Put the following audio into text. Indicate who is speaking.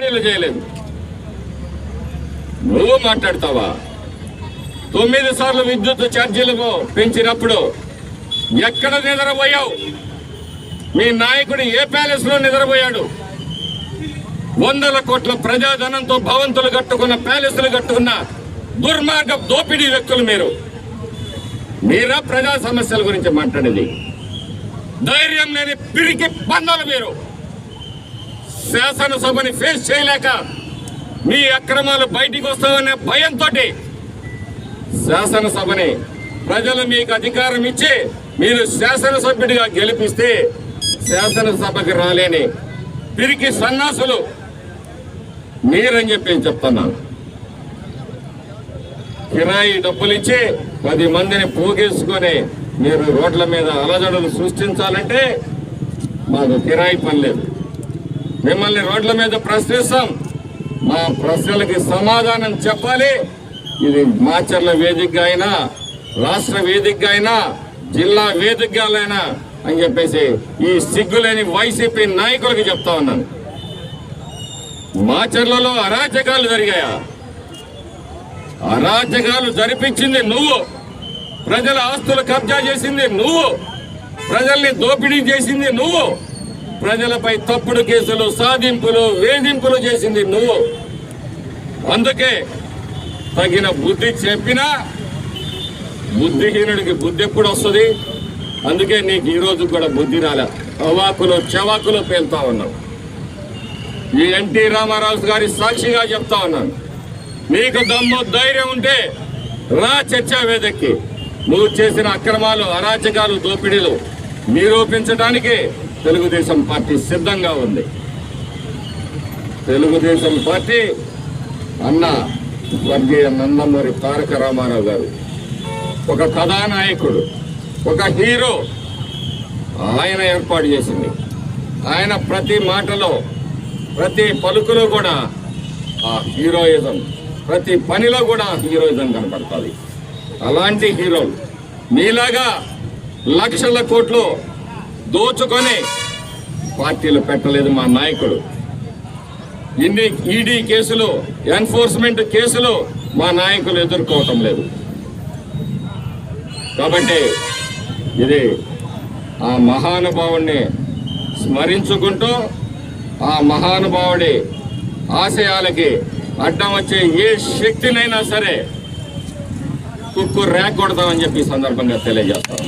Speaker 1: చేయలేదు. నువ్వు మాట్లాడతావా? తొమ్మిది సార్లు విద్యుత్ ఛార్జీలకు పెంచినప్పుడు ఎక్కడ నిద్రపోయావు? మీ నాయకుడు ఏ ప్యాలెస్లో నిద్రపోయాడు? వందల కోట్ల ప్రజాధనంతో భవంతులు కట్టుకున్న ప్యాలెస్లు కట్టుకున్న దుర్మార్గ దోపిడీ వ్యక్తులు మీరు. మీరా ప్రజా సమస్యల గురించి మాట్లాడేది? ధైర్యం లేని పిరికి బంధాలు మీరు. శాసనసభని ఫేస్ చేయలేక మీ అక్రమాలు బయటికి వస్తామనే భయంతో శాసనసభని ప్రజలు మీకు అధికారం ఇచ్చి మీరు శాసనసభ్యుడిగా గెలిపిస్తే శాసనసభకి రాలేని తిరిగి సన్నాసులు మీరని చెప్పి చెప్తున్నాను కిరాయి డబ్బులు ఇచ్చి పది మందిని పోగేసుకొని మీరు రోడ్ల మీద అలజడులు సృష్టించాలంటే మాకు కిరాయి పని లేదు. మిమ్మల్ని రోడ్ల మీద ప్రశ్నిస్తాం. మా ప్రశ్నలకి సమాధానం చెప్పాలి. ఇది మాచర్ల వేదికగా అయినా రాష్ట్ర వేదికగా అయినా జిల్లా వేదికగాలైనా అయినా అని చెప్పేసి ఈ సిగ్గులేని వైసీపీ నాయకులకు చెప్తా ఉన్నాను. మాచర్లలో అరాచకాలు జరిగాయా? అరాచకాలు జరిపించింది నువ్వు. ప్రజల ఆస్తులు కబ్జా చేసింది నువ్వు. ప్రజల్ని దోపిడీ చేసింది నువ్వు. ప్రజలపై తప్పుడు కేసులు సాధింపులు వేధింపులు చేసింది నువ్వు. అందుకే తగిన బుద్ధి చెప్పినా బుద్ధిహీనుడికి బుద్ధి ఎప్పుడు వస్తుంది? అందుకే నీకు ఈరోజు కూడా బుద్ధి రాలే. అవాకులు చవాకులు పేలుతా ఉన్నావు. ఈ ఎన్టీ రామారావు గారి సాక్షిగా చెప్తా ఉన్నాను. నీకు దమ్ము ధైర్యం ఉంటే రా చర్చా వేదక్కి. నువ్వు చేసిన అక్రమాలు అరాచకాలు దోపిడీలు నిరూపించడానికి తెలుగుదేశం పార్టీ సిద్ధంగా ఉంది. తెలుగుదేశం పార్టీ అన్న స్వర్గీయ నందమూరి తారక రామారావు గారు ఒక కథానాయకుడు ఒక హీరో ఆయన ఏర్పాటు చేసింది. ఆయన ప్రతి మాటలో ప్రతి పలుకులో కూడా ఆ హీరోయిజం ప్రతి పనిలో కూడా హీరోయిజం కనపడుతుంది. అలాంటి హీరోలు మీలాగా లక్షల కోట్లు దోచుకొని పార్టీలు పెట్టలేదు మా నాయకుడు. ఇన్ని ఈడీ కేసులు ఎన్ఫోర్స్మెంట్ కేసులు మా నాయకులు ఎదుర్కోవటం లేదు. కాబట్టి ఇది ఆ మహానుభావుణ్ణి స్మరించుకుంటూ ఆ మహానుభావుడి ఆశయాలకి అడ్డం వచ్చే ఏ శక్తినైనా సరే కుక్కు రేకొడతామని చెప్పి సందర్భంగా తెలియజేస్తాం